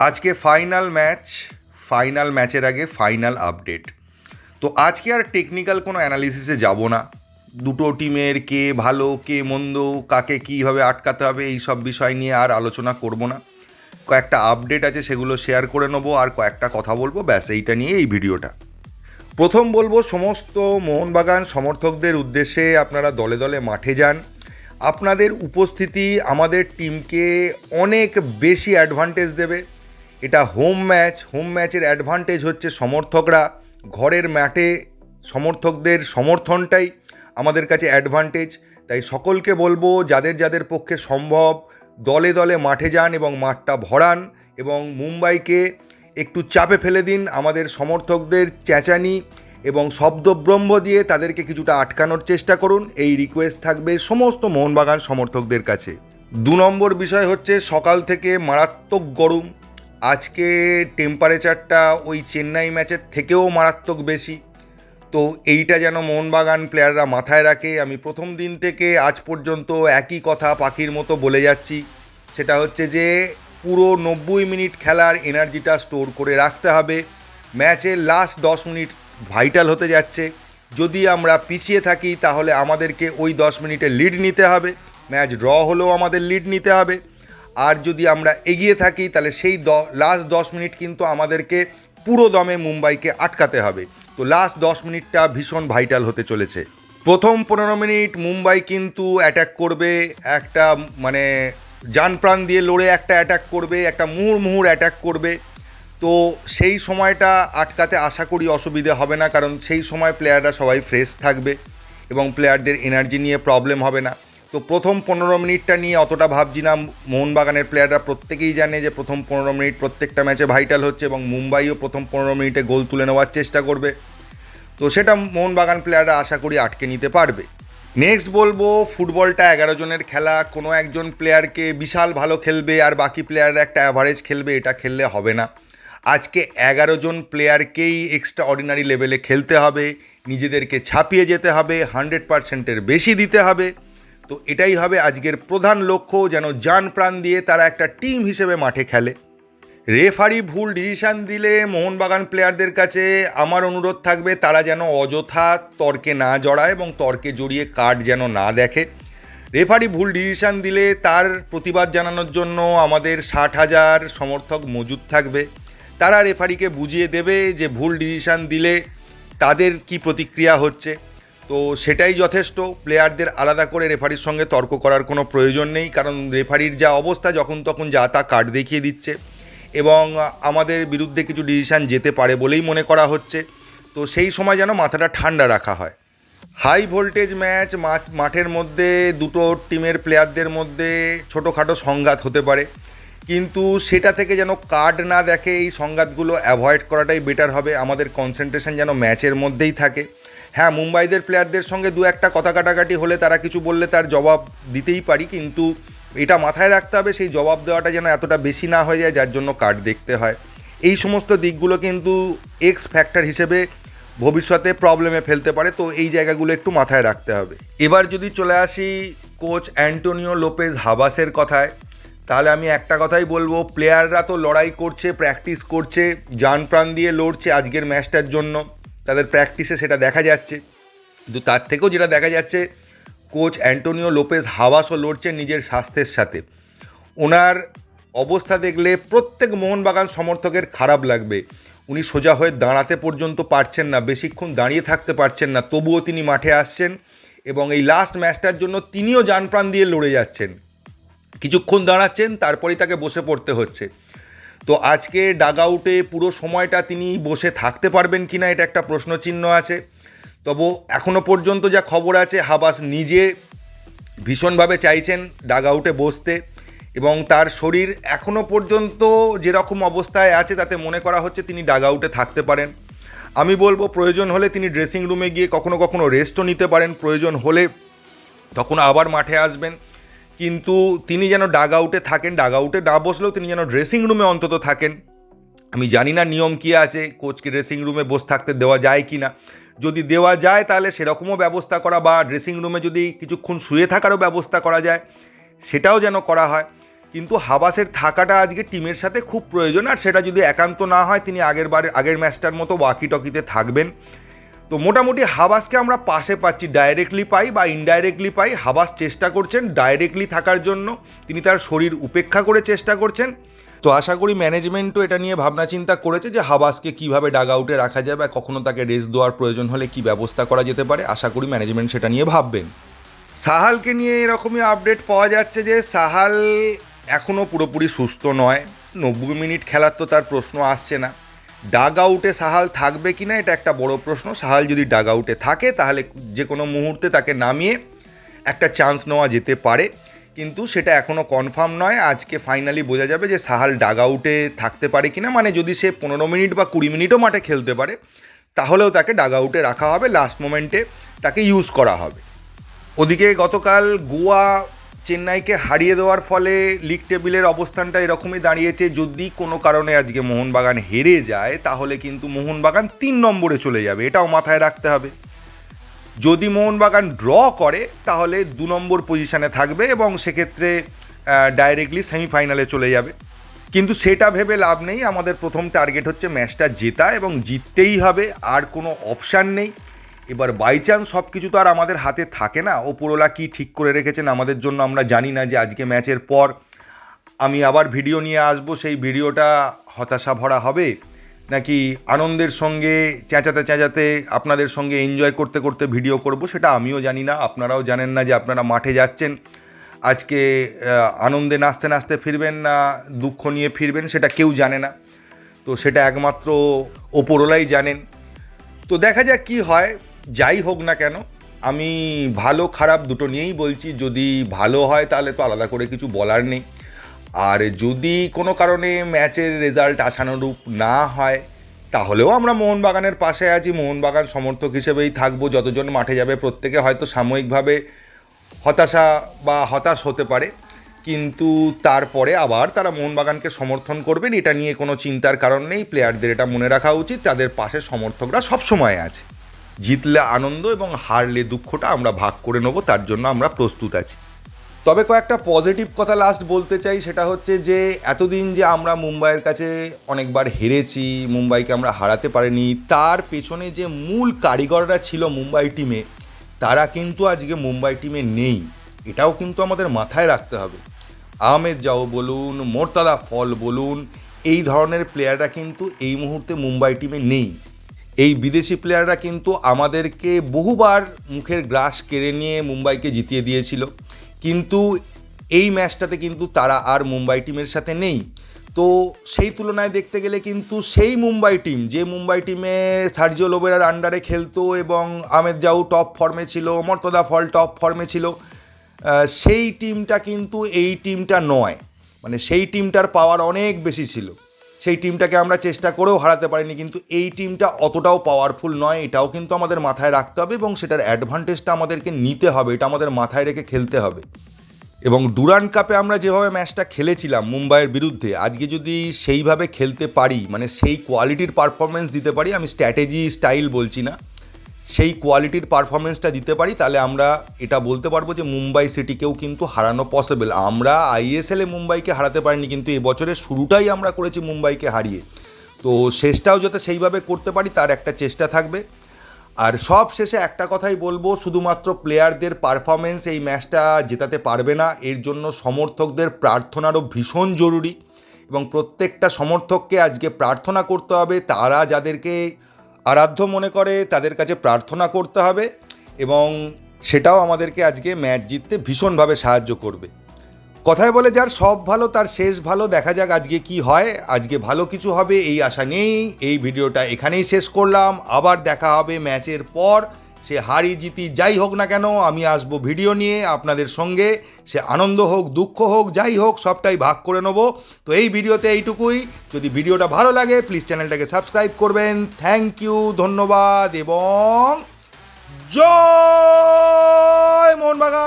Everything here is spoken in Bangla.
আজকে ফাইনাল ম্যাচ ফাইনাল ম্যাচের আগে ফাইনাল আপডেট তো আজকে আর টেকনিক্যাল কোনো অ্যানালিসিসে যাব না। দুটো টিমের কে ভালো, কে মন্দ, কাকে কীভাবে আটকাতে হবে, এই সব বিষয় নিয়ে আর আলোচনা করব না। কয়েকটা আপডেট আছে, সেগুলো শেয়ার করে নেব আর কয়েকটা কথা বলব, ব্যাস এইটা নিয়ে এই ভিডিওটা। প্রথম বলব, সমস্ত মোহনবাগান সমর্থকদের উদ্দেশ্যে আপনারা দলে দলে মাঠে যান। আপনাদের উপস্থিতি আমাদের টিমকে অনেক বেশি অ্যাডভান্টেজ দেবে। এটা হোম ম্যাচ হোম ম্যাচের অ্যাডভান্টেজ হচ্ছে সমর্থকরা। ঘরের ম্যাটে সমর্থকদের সমর্থনটাই আমাদের কাছে অ্যাডভান্টেজ তাই সকলকে বলব, যাদের যাদের পক্ষে সম্ভব, দলে দলে মাঠে যান এবং মাঠটা ভরান এবং মুম্বাইকে একটু চাপে ফেলে দিন। আমাদের সমর্থকদের চেঁচানি এবং শব্দব্রহ্ম দিয়ে তাদেরকে কিছুটা আটকানোর চেষ্টা করুন। এই রিকোয়েস্ট থাকবে সমস্ত মোহনবাগান সমর্থকদের কাছে। দু নম্বর বিষয় হচ্ছে সকাল থেকে মারাত্মক গরম। আজকে টেম্পারেচারটা ওই চেন্নাই ম্যাচের থেকেও মারাত্মক বেশি। তো এইটা যেন মোহনবাগান প্লেয়াররা মাথায় রাখে। আমি প্রথম দিন থেকে আজ পর্যন্ত একই কথা পাখির মতো বলে যাচ্ছি। সেটা হচ্ছে যে, পুরো নব্বই মিনিট খেলার এনার্জিটা স্টোর করে রাখতে হবে। ম্যাচের লাস্ট দশ মিনিট ভাইটাল হতে যাচ্ছে। যদি আমরা পিছিয়ে থাকি, তাহলে আমাদেরকে ওই দশ মিনিটে লিড নিতে হবে। ম্যাচ ড্র হলেও আমাদের লিড নিতে হবে। আর যদি আমরা এগিয়ে থাকি, তাহলে সেই দ লাস্ট দশ মিনিট কিন্তু আমাদেরকে পুরো দমে মুম্বাইকে আটকাতে হবে। তো লাস্ট দশ মিনিটটা ভীষণ ভাইটাল হতে চলেছে। প্রথম পনেরো মিনিট মুম্বাই কিন্তু অ্যাটাক করবে, একটা মানে যান প্রাণ দিয়ে লড়ে একটা অ্যাটাক করবে, একটা মুহুর মুহুর অ্যাটাক করবে। তো সেই সময়টা আটকাতে আশা করি অসুবিধে হবে না, কারণ সেই সময় প্লেয়াররা সবাই ফ্রেশ থাকবে এবং প্লেয়ারদের এনার্জি নিয়ে প্রবলেম হবে না। তো প্রথম পনেরো মিনিটটা নিয়ে অতটা ভাবছি না। মোহনবাগানের প্লেয়াররা প্রত্যেকেই জানে যে প্রথম পনেরো মিনিট প্রত্যেকটা ম্যাচে ভাইটাল হচ্ছে এবং মুম্বাইও প্রথম পনেরো মিনিটে গোল তুলে নেওয়ার চেষ্টা করবে। তো সেটা মোহনবাগান প্লেয়াররা আশা করি আটকে নিতে পারবে। নেক্সট বলব ফুটবলটা এগারো জনের খেলা। কোনো একজন প্লেয়ারকে বিশাল ভালো খেলবে আর বাকি প্লেয়াররা একটা অ্যাভারেজ খেলবে, এটা খেললে হবে না। আজকে এগারো জন প্লেয়ারকেই এক্সট্রা অর্ডিনারি লেভেলে খেলতে হবে। নিজেদেরকে ছাপিয়ে যেতে হবে হান্ড্রেড পার্সেন্টের বেশি দিতে হবে। তো এটাই হবে আজকের প্রধান লক্ষ্য, যেন যান প্রাণ দিয়ে তারা একটা টিম হিসেবে মাঠে খেলে। রেফারি ভুল ডিসিশান দিলে মোহনবাগান প্লেয়ারদের কাছে আমার অনুরোধ থাকবে, তারা যেন অযথা তর্কে না জড়ায় এবং তর্কে জড়িয়ে কার্ড যেন না দেখে। রেফারি ভুল ডিসিশান দিলে তার প্রতিবাদ জানানোর জন্য আমাদের ষাট হাজার সমর্থক মজুদ থাকবে। তারা রেফারিকে বুঝিয়ে দেবে যে ভুল ডিসিশান দিলে তাদের কি প্রতিক্রিয়া হচ্ছে। তো সেটাই যথেষ্ট। প্লেয়ারদের আলাদা করে রেফারির সঙ্গে তর্ক করার কোনো প্রয়োজন নেই, কারণ রেফারির যা অবস্থা যখন তখন যা তা কার্ড দেখিয়ে দিচ্ছে এবং আমাদের বিরুদ্ধে কিছু ডিসিশান যেতে পারে বলেই মনে করা হচ্ছে। তো সেই সময় যেন মাথাটা ঠান্ডা রাখা হয়। হাই ভোল্টেজ ম্যাচ মাঠের মধ্যে দুটো টিমের প্লেয়ারদের মধ্যে ছোটোখাটো সংঘাত হতে পারে। কিন্তু সেটা থেকে যেন কার্ড না দেখে এই সংঘাতগুলো অ্যাভয়েড করাটাই বেটার হবে। আমাদের কনসেন্ট্রেশন যেন ম্যাচের মধ্যেই থাকে। হ্যাঁ মুম্বাইদের প্লেয়ারদের সঙ্গে দু একটা কথা কাটাকাটি হলে তারা কিছু বললে তার জবাব দিতেই পারি, কিন্তু এটা মাথায় রাখতে হবে সেই জবাব দেওয়াটা যেন এতটা বেশি না হয়ে যায়, যার জন্য কার্ড দেখতে হয়। এই সমস্ত দিকগুলো কিন্তু এক্স ফ্যাক্টর হিসেবে ভবিষ্যতে প্রবলেমে ফেলতে পারে, তো এই জায়গাগুলো একটু মাথায় রাখতে হবে। এবার যদি চলে আসি কোচ অ্যান্টোনিও লোপেজ হাবাসের কথায়, তাহলে আমি একটা কথাই বলব প্লেয়াররা তো লড়াই করছে প্র্যাকটিস করছে যান প্রাণ দিয়ে লড়ছে আজকের ম্যাচটার জন্য। তাদের প্র্যাকটিসে সেটা দেখা যাচ্ছে। কিন্তু তার থেকেও যেটা দেখা যাচ্ছে কোচ অ্যান্টোনিও লোপেজ হাওয়াসও লড়ছেন নিজের স্বাস্থ্যের সাথে। ওনার অবস্থা দেখলে প্রত্যেক মোহনবাগান সমর্থকের খারাপ লাগবে। উনি সোজা হয়ে দাঁড়াতে পর্যন্ত পারছেন না, বেশিক্ষণ দাঁড়িয়ে থাকতে পারছেন না, তবুও তিনি মাঠে আসছেন এবং এই লাস্ট ম্যাচটার জন্য তিনিও যান প্রাণ দিয়ে লড়ে যাচ্ছেন। কিছুক্ষণ দাঁড়াচ্ছেন, তারপরেই তাকে বসে পড়তে হচ্ছে। তো আজকে ডাগ আউটে পুরো সময়টা তিনি বসে থাকতে পারবেন কি না এটা একটা প্রশ্নচিহ্ন আছে। তবু এখনও পর্যন্ত যা খবর আছে, হাবাস নিজে ভীষণভাবে চাইছেন ডাগ আউটে বসতে এবং তার শরীর এখনও পর্যন্ত যেরকম অবস্থায় আছে, তাতে মনে করা হচ্ছে তিনি ডাগ আউটে থাকতে পারেন। আমি বলব প্রয়োজন হলে তিনি ড্রেসিং রুমে গিয়ে কখনো কখনো রেস্টও নিতে পারেন। প্রয়োজন হলে তখন আবার মাঠে আসবেন। কিন্তু তিনি যেন ডাগ আউটে থাকেন ডাগ আউটে না বসলেও তিনি যেন ড্রেসিং রুমে অন্তত থাকেন। আমি জানি না নিয়ম কী আছে কোচকে ড্রেসিং রুমে বসে থাকতে দেওয়া যায় কি না। যদি দেওয়া যায় তাহলে সেরকমও ব্যবস্থা করা বা ড্রেসিং রুমে যদি কিছুক্ষণ শুয়ে থাকারও ব্যবস্থা করা যায়, সেটাও যেন করা হয়। কিন্তু হাবাসের থাকাটা আজকে টিমের সাথে খুব প্রয়োজন, আর সেটা যদি একান্ত না হয়, তিনি আগের বার, আগের ম্যাচটার মতো ওয়াকি টকিতে থাকবেন। তো মোটামুটি হাবাসকে আমরা পাশে পাচ্ছি ডাইরেক্টলি পাই বা ইনডাইরেক্টলি পাই। হাবাস চেষ্টা করছেন ডাইরেক্টলি থাকার জন্য। তিনি তার শরীর উপেক্ষা করে চেষ্টা করছেন। তো আশা করি ম্যানেজমেন্টও এটা নিয়ে ভাবনা চিন্তা করেছে যে হাবাসকে কীভাবে ডাগ আউটে রাখা যায় বা কখনো তাকে রেস্ট দেওয়ার প্রয়োজন হলে কি ব্যবস্থা করা যেতে পারে। আশা করি ম্যানেজমেন্ট সেটা নিয়ে ভাববেন। সাহালকে নিয়ে এরকমই আপডেট পাওয়া যাচ্ছে যে সাহাল এখনও পুরোপুরি সুস্থ নয়। নব্বই মিনিট খেলার তো তার প্রশ্ন আসছে না। ডাগ আউটে সাহাল থাকবে কি না, এটা একটা বড় প্রশ্ন। সাহাল যদি ডাগ আউটে থাকে, তাহলে যে কোনো মুহূর্তে তাকে নামিয়ে একটা চান্স নেওয়া যেতে পারে। কিন্তু সেটা এখনও কনফার্ম নয়। আজকে ফাইনালি বোঝা যাবে যে সাহাল ডাগ আউটে থাকতে পারে কি না। মানে যদি সে পনেরো মিনিট বা কুড়ি মিনিটও মাঠে খেলতে পারে, তাহলেও তাকে ডাগ আউটে রাখা হবে। লাস্ট মোমেন্টে তাকে ইউজ করা হবে। ওদিকে গতকাল গোয়া চেন্নাইকে হারিয়ে দেওয়ার ফলে লিগ টেবিলের অবস্থানটা এরকমই দাঁড়িয়েছে। যদি কোনো কারণে আজকে মোহনবাগান হেরে যায়, তাহলে কিন্তু মোহনবাগান তিন নম্বরে চলে যাবে। এটাও মাথায় রাখতে হবে। যদি মোহনবাগান ড্র করে, তাহলে দু নম্বর পজিশানে থাকবে এবং সেক্ষেত্রে ডাইরেক্টলি সেমিফাইনালে চলে যাবে। কিন্তু সেটা ভেবে লাভ নেই। আমাদের প্রথম টার্গেট হচ্ছে ম্যাচটা জেতা এবং জিততেই হবে। আর কোনো অপশান নেই। এবার বাই চান্স সব কিছু তো আর আমাদের হাতে থাকে না। ওপরওয়ালা কী ঠিক করে রেখেছেন আমাদের জন্য আমরা জানি না যে আজকে ম্যাচের পর আমি আবার ভিডিও নিয়ে আসব। সেই ভিডিওটা হতাশা ভরা হবে? নাকি আনন্দের সঙ্গে, চেঁচাতে চেঁচাতে আপনাদের সঙ্গে এনজয় করতে করতে ভিডিও করব সেটা আমিও জানি না। আপনারাও জানেন না যে আপনারা মাঠে যাচ্ছেন। আজকে আনন্দে নাচতে নাচতে ফিরবেন না, দুঃখ নিয়ে ফিরবেন সেটা কেউ জানে না। তো সেটা একমাত্র ওপরওয়ালাই জানেন। তো দেখা যাক কি হয়। যাই হোক না কেন, আমি ভালো খারাপ দুটো নিয়েই বলছি, যদি ভালো হয় তাহলে তো আলাদা করে কিছু বলার নেই। আর যদি কোনো কারণে ম্যাচের রেজাল্ট আশানুরূপ না হয়, তাহলেও আমরা মোহনবাগানের পাশে আছি, মোহনবাগান সমর্থক হিসেবেই থাকব, যতজন মাঠে যাবে প্রত্যেকে হয়তো সাময়িকভাবে হতাশা বা হতাশ হতে পারে, কিন্তু তারপরে আবার তারা মোহনবাগানকে সমর্থন করবেন, এটা নিয়ে কোনো চিন্তার কারণ নেই, প্লেয়ারদের এটা মনে রাখা উচিত, তাদের পাশে সমর্থকরা সবসময় আছে। জিতলে আনন্দ এবং হারলে দুঃখটা আমরা ভাগ করে নেব, তার জন্য আমরা প্রস্তুত আছি। তবে কয়েকটা পজিটিভ কথা লাস্ট বলতে চাই, সেটা হচ্ছে যে এতদিন যে আমরা মুম্বাইয়ের কাছে অনেকবার হেরেছি, মুম্বাইকে আমরা হারাতে পারিনি, তার পেছনে যে মূল কারিগররা ছিল মুম্বাই টিমে, তারা কিন্তু আজকে মুম্বাই টিমে নেই। এটাও কিন্তু আমাদের মাথায় রাখতে হবে। আহমেদ যাও বলুন, মোরতাদা ফল বলুন, এই ধরনের প্লেয়াররা কিন্তু এই মুহূর্তে মুম্বাই টিমে নেই। এই বিদেশি প্লেয়াররা কিন্তু আমাদেরকে বহুবার মুখের গ্রাস কেড়ে নিয়ে মুম্বাইকে জিতিয়ে দিয়েছিল। কিন্তু এই ম্যাচটাতে কিন্তু তারা আর মুম্বাই টিমের সাথে নেই। তো সেই তুলনায় দেখতে গেলে কিন্তু সেই মুম্বাই টিম যে মুম্বাই টিমে সার্জিও লোবেরার আন্ডারে খেলতো এবং আমেদ জাউ টপ ফর্মে ছিল মর্তদা ফল টপ ফর্মে ছিল সেই টিমটা কিন্তু এই টিমটা নয়। মানে সেই টিমটার পাওয়ার অনেক বেশি ছিল। সেই টিমটাকে আমরা চেষ্টা করেও হারাতে পারিনি, কিন্তু এই টিমটা অতটাও পাওয়ারফুল নয়, এটাও কিন্তু আমাদের মাথায় রাখতে হবে এবং সেটার অ্যাডভান্টেজটা আমাদেরকে নিতে হবে, এটা আমাদের মাথায় রেখে খেলতে হবে। এবং ডুরান কাপে আমরা যেভাবে ম্যাচটা খেলেছিলাম মুম্বাইয়ের বিরুদ্ধে, আজকে যদি সেইভাবে খেলতে পারি মানে সেই কোয়ালিটির পারফরমেন্স দিতে পারি, আমি স্ট্র্যাটেজি স্টাইল বলছি না। সেই কোয়ালিটির পারফরমেন্সটা দিতে পারি, তাহলে আমরা এটা বলতে পারব যে মুম্বাই সিটিকেও কিন্তু হারানো পসিবল আমরা আইএসএলে মুম্বাইকে হারাতে পারিনি, কিন্তু এবছরের শুরুটাই আমরা করেছি মুম্বাইকে হারিয়ে। তো শেষটাও যাতে সেইভাবে করতে পারি, তার একটা চেষ্টা থাকবে। আর সব শেষে একটা কথাই বলব, শুধুমাত্র প্লেয়ারদের পারফরমেন্স এই ম্যাচটা জেতাতে পারবে না, এর জন্য সমর্থকদের প্রার্থনারও ভীষণ জরুরি। এবং প্রত্যেকটা সমর্থককে আজকে প্রার্থনা করতে হবে, তারা যাদেরকে আরাধ্য মনে করে তাদের কাছে প্রার্থনা করতে হবে এবং সেটাও আমাদেরকে আজকে ম্যাচ জিততে ভীষণভাবে সাহায্য করবে। কথায় বলে যার সব ভালো তার শেষ ভালো, দেখা যাক আজকে কি হয়, আজকে ভালো কিছু হবে, এই আশা নেই এই ভিডিওটা এখানেই শেষ করলাম। আবার দেখা হবে ম্যাচের পর। সে হারি জিতি যাই হোক না কেন, আমি আসব ভিডিও নিয়ে আপনাদের সঙ্গে। সে আনন্দ হোক, দুঃখ হোক, যাই হোক, সবটাই ভাগ করে নেব। তো এই ভিডিওতে এইটুকুই। যদি ভিডিওটা ভালো লাগে প্লিজ চ্যানেলটাকে সাবস্ক্রাইব করবেন। থ্যাংক ইউ ধন্যবাদ, এবং জয় মোহনবাগান!